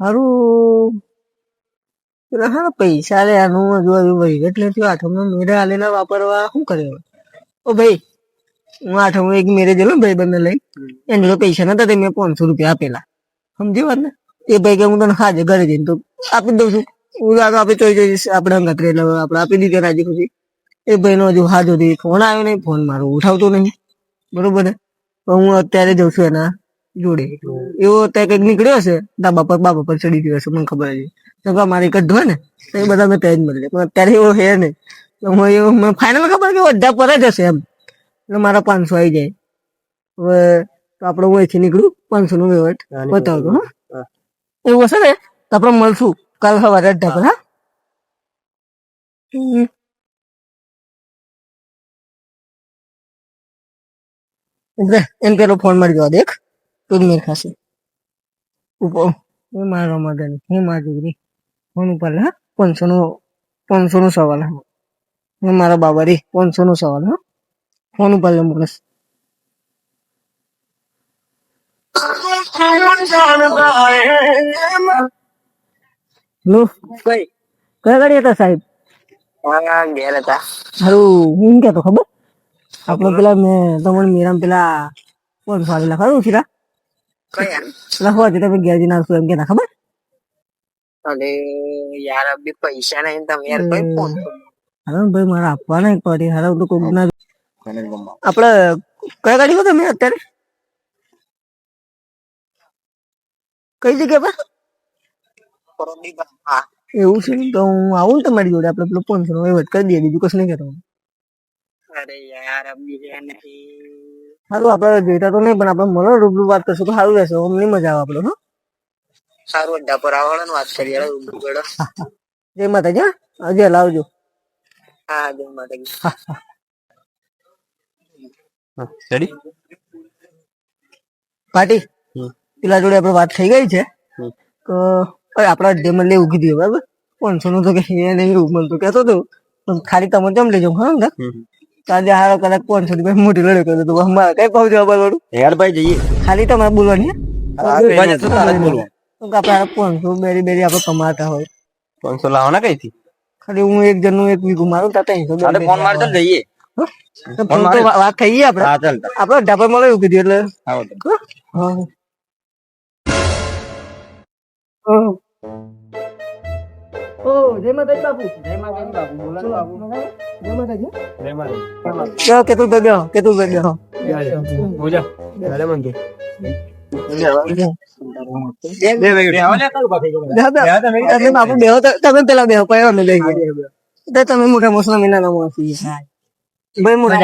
હારું. હા પૈસા લે આનું હજુ હજુ વહીવટ નથી આઠમનો મેરે આલેલા વાપરવા શું કરે ઓ ભાઈ, હું આઠમ એક મેરે જેલો ભાઈ બંને લઈ, એને જોડે પૈસા નતા તે મેં પાંચસો રૂપિયા આપેલા. સમજી વાત ને? એ ભાઈ કે હું તને હાજર ઘરે જઈને તો આપી જ દઉં છું. હું આગળ આપી તો આપણે અંગત એટલે આપણે આપી દીધે રાજી ખુશી એ ભાઈનો હજુ હાજર હતી ફોન આવ્યો નહીં, ફોન મારો ઉઠાવતો નહીં. બરોબર ને? હું અત્યારે જઉં છું એના જોડે. એવો તે કંઈક નીકળ્યો હશે ધાબા પર બાબા પર ચડી ગયો હશે મને ખબર હતી તો કે મારે કઢ હોય ને? તો એ બધા મેં ત્યાં જ મળી પણ અત્યારે એવો હે નહીં. તો હું એવું મને ફાઇનલ ખબર કે અડધા પર જ હશે એમ. એટલે મારા પાંચસો આવી જાય. હવે તો આપણે હું અહીંથી નીકળું પાંચસો નું વહીવટ બતાવતો હા. એવું હશે ને? તો આપણે મળશું કાલ સવારે અડધા પર હા? એમ પેલો ફોન મારી જવા દેખ. તું જ મેર ખાશે. ઉપ- હું મારો મગન હું મારી દીકરી ફોન ઉપર હા પાંચસો નો પાંચસો નો સવાલ હા હું મારા બાબા રે પાંચસો નો સવાલ હા ફોન ઉપર લે મોકલસ લો કઈ કયા ગાડી હતા સાહેબ ઘેર હતા હારું હું શું કહેતો ખબર આપણે પેલા મેં તમને મીરામ પેલા પાંચસો આવેલા ખરું છીરા હોવા તમે ઘેર જઈને આવશું એમ કહેતા ખબર? અરે યાર અભી પૈસા નહીં તમે યાર કઈ ફોન હાલો ભાઈ મારે આપવાના એક પડી. હાલો તો કોક ના આપણે કયા ગાડી માં તમે અત્યારે? કઈ જગ્યા પર? એવું છે તો હું આવું ને તમારી જોડે આપણે પેલો પાંચસો નો વહીવટ કરી દઈએ બીજું કશું નહીં કહેતો અરે યાર અભી નહીં. સારું આપણે જોઈતા તો નહીં પણ આપણે મળો રૂબરૂ વાત કરશું તો સારું રહેશે. અમને મજા આવે આપણે હો. સારું અડ્ડા પર આવડે વાત કરીએ યાર ઊંધું ગળો. જય માતાજી હા. હજી લાવજો હા જય માતાજી. રેડી પાટી પેલા જોડે આપણે વાત થઈ ગઈ છે. તો હવે આપણા લઈ ઉગી કીધું બરાબર? પાંચસો નું તો કે હે નહીં મળતું તો કહેતો હતો ખાલી તમે જમ લેજો હા આજે હારો કદાચ પાંચસો ભાઈ મોટી લડે કર્યો તો અમારે કઈ પાવ જવાબ વાળું? હેડ ભાઈ જઈએ. ખાલી તમારે બોલવાની હે? ભાઈ જતો તારે જ બોલવું તો કે આપણે પાંચસો બેરી બેરી આપણે કમાતા હોય. પાંચસો લાવવાના કઈ થી ખાલી હું એક જણનું એક વીઘું મારું તા ત્રણસો ફોન માર. ચાલ જઈએ વાત થઈ આપડે આપડે હા ચાલ આપણે ઢાપા મળે એવું કીધું એટલે. હા? તમે બાપુ બેહો તો- તમે પેલા બેહો અમે બેહીએ. તો તમે મોટા મોસલા મહિનાના માણસી છો. ભાઈ મોટા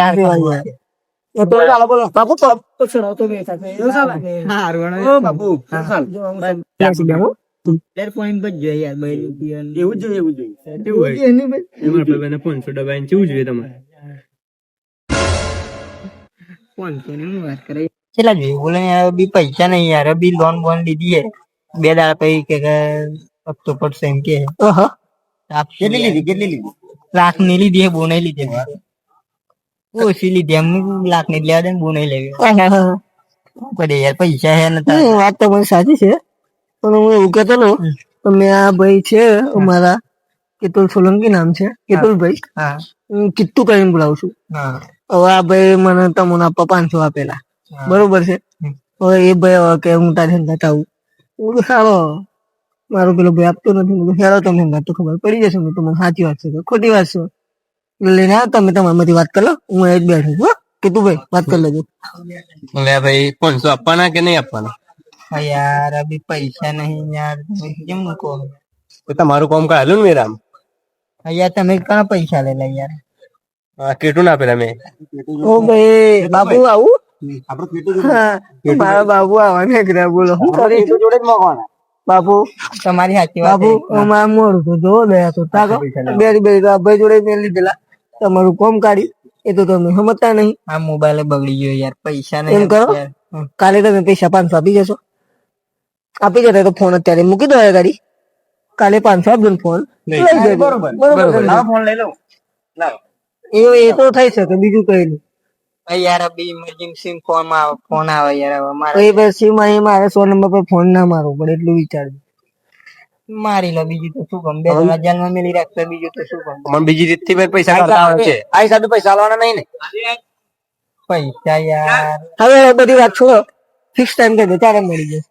તો ચાલો બોલો. બાપુ તો તો સુનાવો તો બે સાથે એવું ચાલે? ઓ બાપુ જો હું તમને બેસી એવું જોઈએ એવું જોઈએ. એવું છે એની ભાઈ. એમાં આપણે બેને પાંચસો ડબ્બા એને કેવું જોઈએ તમારે? પાંચસો ની વાત કરે કેટલા જોઈએ બોલે યાર બી પૈસા નહીં યાર બી લોન બોન લીધી હે બે દાડા પછી કે કે હપ્તો પડશે એમ કે. ઓહો. કેટલી લીધી કેટલી લીધી? લાખની લીધી હે બો નહીં લીધી ઓછી લીધી એમ લાખની લેવા દે બહુ નહીં લેવી. પડે યાર પૈસા હે ને વાત તો બહુ સાચી છે. પણ હું એવું કહેતો હતો તો મેં આ ભાઈ છે અમારા કેતુલ સોલંકી નામ છે કેતુલ ભાઈ હું. કિત્તુ કરીને બોલાવું છું. હવે આ ભાઈ મને તમને આપવા પાંચસો આપેલા બરોબર છે? હવે એ ભાઈ હવે કે હું તારી સંગાત આવું. હું તો સારો. મારો પેલો ભાઈ આપતો નથી. હું કીધું હેરો તમે સંગાત તો ખબર પડી જશે. હું તમને સાચી વાત છે ખોટી વાત છે. લઈને આવો તમે તમારામાંથી વાત કરો હું અહીં જ બેઠું છું. કીધું ભાઈ વાત કરી લેજો. ભાઈ પાંચસો આપવાના કે નહીં આપવાના? યાર અભી પૈસા નહીં યાર. કેમ મૂકો? તો તમારું કામ કાઢેલું ને મેરામ. યાર તમે કા પૈસા લેલા યાર? હા કેટલું ના પેલા મેં ઓ ભાઈ બાબુ આવું? હા મારા બાબુ આવવાને કીધા બોલો. હું કરીશ જોડે મોકવાના તમારી સાચી વાત બાબુ અમારે મોડું તો જો બે તો તાકો બે બે તો ભાઈ જોડે મેં લીધેલા. તમારું કોમ કાઢી એ તો તમે સમજતા નહીં. આ મોબાઈલ બગડી ગયો યાર. પૈસા એમ નહીં કરો. યાર. કાલે તમે પૈસા પાંચસો આપી જશો. આપી જતા તો ફોન અત્યારે. મૂકી દો ગાડી. કાલે પાંચસો આપજો ને ફોન લઈ જજો. બરોબર. ફોન લઈ લઉં. એ એ તો થઈ શકે બીજું કઈ નહીં. ભાઈ યાર અભી ઇમરજન્સી ફોન ફોન આવે યાર હવે મારે. એ પછી માં એ મારે સો નંબર પર ફોન ના મારવો પડે એટલું વિચારજો. મારી લો બીજું તો શું ગમ? બે ત્રણ હજારમાં મેલી રાખતો બીજું તો શું ગમ? મને બીજી રીતથી ભાઈ પૈસા કાઢતા છે. આ પૈસા આલવાના નહીં ને? પૈસા યાર. હવે બધી વાત છોડો. ફિક્સ ટાઈમ કહી દો ત્યારે મળી જશે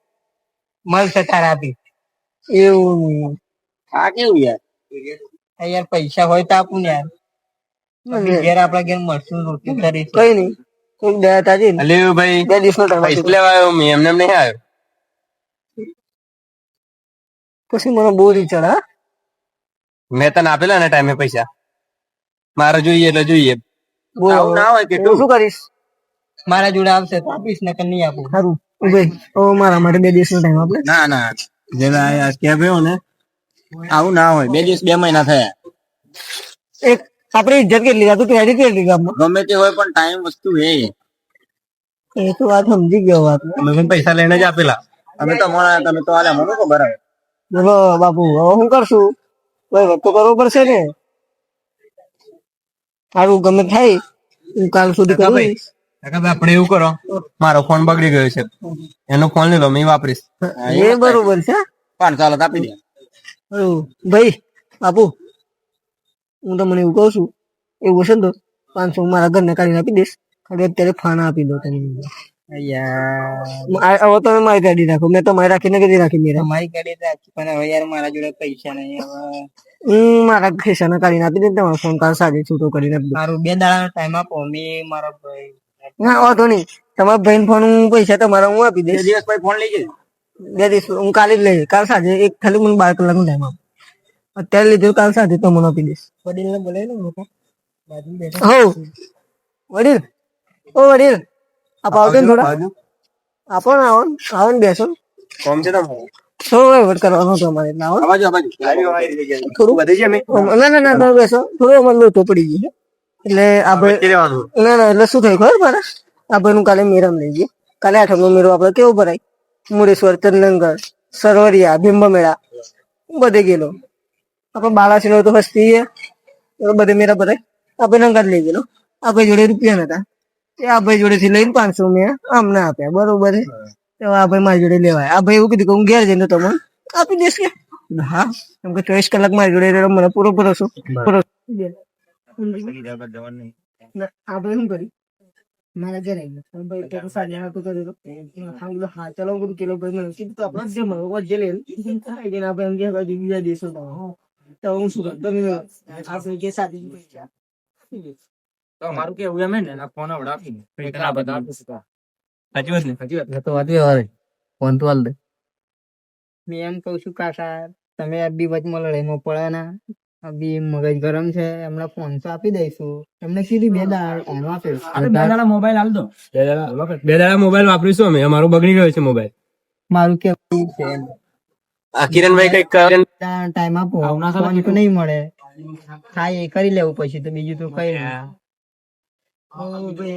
મળશે તારા આપી એવું. આ કેવું યાર? યાર પૈસા હોય તો આપું ને યાર. ઘેર આપડા ઘેર મળશું રોટલી કરી કઈ નહીં. કોઈક દયા તાજી. અલે ભાઈ. બે દિવસ નો પૈસા લેવા આવ્યો મેં એમને એમ નહીં આવ્યો. પછી મને બહુ રીચડ હા? મેં તને આપેલા ને ટાઈમે પૈસા. મારે જોઈએ એટલે જોઈએ. બોલ. આવું ના હોય કે શું કરીશ? મારા જોડે આવશે તો આપીશ ને નહીં આપું. સારું. ભાઈ ઓ મારા માટે બે દિવસનો ટાઈમ આપને ના ના. જેના એવો ને આવું ના હોય. બે દિવસ બે મહિના થયા. એક આપણી ઇજ્જત કેટલી આ તો ક્રેડિટ કેટલી ગામમાં ગમે તે હોય પણ ટાઈમ વસ્તુ હે. એ તો વાત સમજી ગયો વાત. અમે પણ પૈસા લઈને જ આપેલા. અમે તો અમારા તમે તો આલે મને ખબર બરાબર બોલો બાપુ હવે શું કરશું? કોઈ વખત તો કરવો પડશે ને? સારું ગમે થાય હું કાલ સુધી કરું ભાઈ. આપણે એવું કરો. મારો ફોન બગડી ગયો છે. એનો ફોન લઈ લો મેં વાપરીશ. એ બરોબર છે પાંચ ચાલો આપી દે. ભાઈ બાપુ હું તમને એવું કહું છું એવું હશે તો પાંચસો મારા ઘરને કાઢીને આપી દઈશ. ખાલી અત્યારે ફાના આપી દો તમે. હવે તમે મારી ગાડી રાખો. મેં તમારી રાખીને કદી રાખી મેરા મારી ગાડી રાખી પણ હવે યાર મારા જોડે પૈસા નહીં હું મારા ખિસ્સાને કાઢીને આપી દે તમારો ફોન કાલ સાંજે છૂટો કરીને આપી દઉં મારું બે દાડાનો ટાઈમ આપો. મેં મારો ભાઈ ના વાંધો નહીં. તમારા ભાઈ ફોન હું પૈસા તમારા હું આપી દઈશ. દિવસ ભાઈ ફોન લઈ જઈશ બે દિવસ હું કાલે જ લઈ કાલ સાંજે એક ખાલી મને બાર કલાકનો ટાઈમ આપો. અત્યારે લીધું કાલ સાંજે મને આપી દઈશ. વડીલ ને બોલાવી લો બેઠા. હો વડીલ. ઓ વડીલ. આપ આવજો ને થોડા. આપો ને આવો ને. આવો ને બેસો. ને. કોમ છે તમારું? થોડો કરવાનો હતો અમારે આવો. ને. વધી છે ના ના ના બેસો. થોડું અમારે લોચો પડી ગયો. એટલે આપણે ના ના એટલે શું થયું ખબર મારે? આપણે નું કાલે મેરમ લઈ જઈએ કાલે આઠમનો મેળો આપણે કેવો ભરાય? મુરેશ્વર ચંદનગર સરવરિયા ભીંબમેળા બધે ગયેલો. આપણે બાલાસીનો તો હસ્તી બધે મેળા ભરાય. આપણે નંગર લઈ ગયેલો. આપણે જોડે રૂપિયા નતા. તે આ ભાઈ જોડે થી લઈને પાંચસો મેં અમને આપ્યા. બરોબર તો આ ભાઈ મારી જોડે લેવાય. આ ભાઈ એવું કીધું કે હું ઘેર જઈને તમને આપી દઈશ કે? હા. કેમ કે ચોવીસ કલાક મારી જોડે મને પૂરો ભરોસો. ભરોસો. ના, શું કર્યું મારા ઘરે. ભાઈ તો સાંજે હાથું કર્યું હતું. હા, ચાલો હું ભાઈ મને કીધું તો આપણે જે મળે જે લઈએ. ખાઈ આપણે એમ કે બીજા તો, હું. શું કરું? તમે આપણે કે સાથે જ મારું કેવું એમ ને ફોન આવડે આપી દે આ બધા. સાચી વાત ને? સાચી વાત. તો વાત વ્યવહાર ફોન તો હાલ દે. મેં એમ કઉ છું કાકા તમે આ બી વચમાં લડાઈમાં પડ્યા ના. બી મગજ ગરમ છે એમને ફોન તો આપી દઈશું. એમને કીધું બે દાડા બે દાડા મોબાઈલ આલ દો. બે દાડા બે દાડા મોબાઈલ વાપરીશું અમે. અમારો બગડી ગયો છે મોબાઈલ મારું કેવું છે? કિરણભાઈ કંઈક કરે ટાઈમ આપો. આવના ફોન તો નહીં મળે. હા એ કરી લેવું પછી તો બીજું તો કઈ ના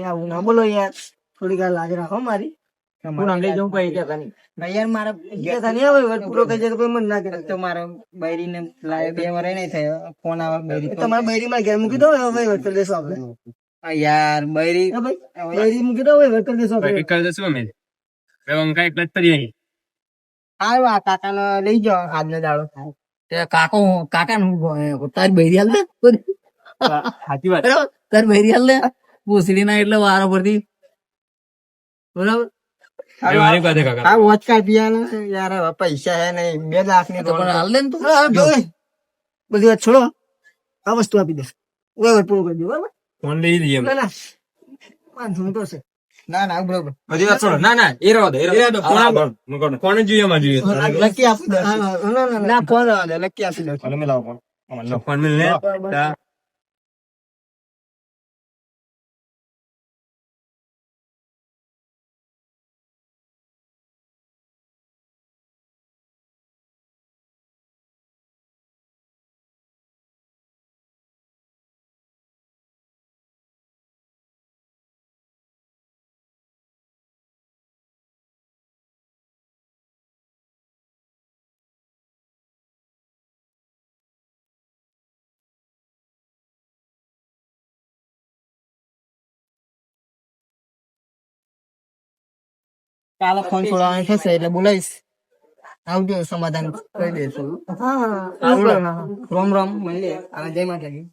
આવું ના બોલો યાર. થોડી વાર લાજ રાખો મારી. હું નામ લઈ જાઉં કઈ કહેતા નહીં ભાઈ મારા કે તને આવે વર પૂરો થઈ જાય તો કોઈ મન ના કરે તો મારા બૈરીને લાવે બે વરાય નહીં થયો ફોન આવે બૈરી તો- તમારા બૈરીમાં ઘેર મૂકી દો હવે વહીવટ કરી દેશો આપણે. યાર બૈરી બૈરી મૂકી દો વહીવટ કરી દેશો આપણે. કરી દઈશું અમે. બે અંકા એકલા જ કરીએ અહીં. આવ્યો આ કાકાને લઈ જાઓ આજનો દાડો. તે કાકો કાકા નું તારી બૈરી હાલ દે. સાચી વાત. તારી બૈરી હાલ દે. પૂછડી ના એટલે વારો પરથી બરાબર? મારી પાસે કાકા. આ વોચ કાઢી આલે યાર પૈસા હે નહીં. બે લાખની તો હાલ દે તું. બધી વાત છોડો. આ વસ્તુ આપી દે. વહીવટ પૂરો કરી દો બરાબર? ફોન લઈ લઈએ ના ના. પાંચસો તો છે. ના ના બરાબર. બધી વાત છોડો. ના ના એ રહો દે એ રહો દે જોઈએ જોઈએ. લકી આપી દો. ના ના ના ના ફોન લકી આપી દે. ફોન મિલાવો ફોન. ફોન મિલ ને. કાલે ફોન છોડવાનો થશે એટલે બોલાવીશ. આવજો સમાધાન કરી દેશું રોમ રોમ મળીએ. અને જય માતાજી.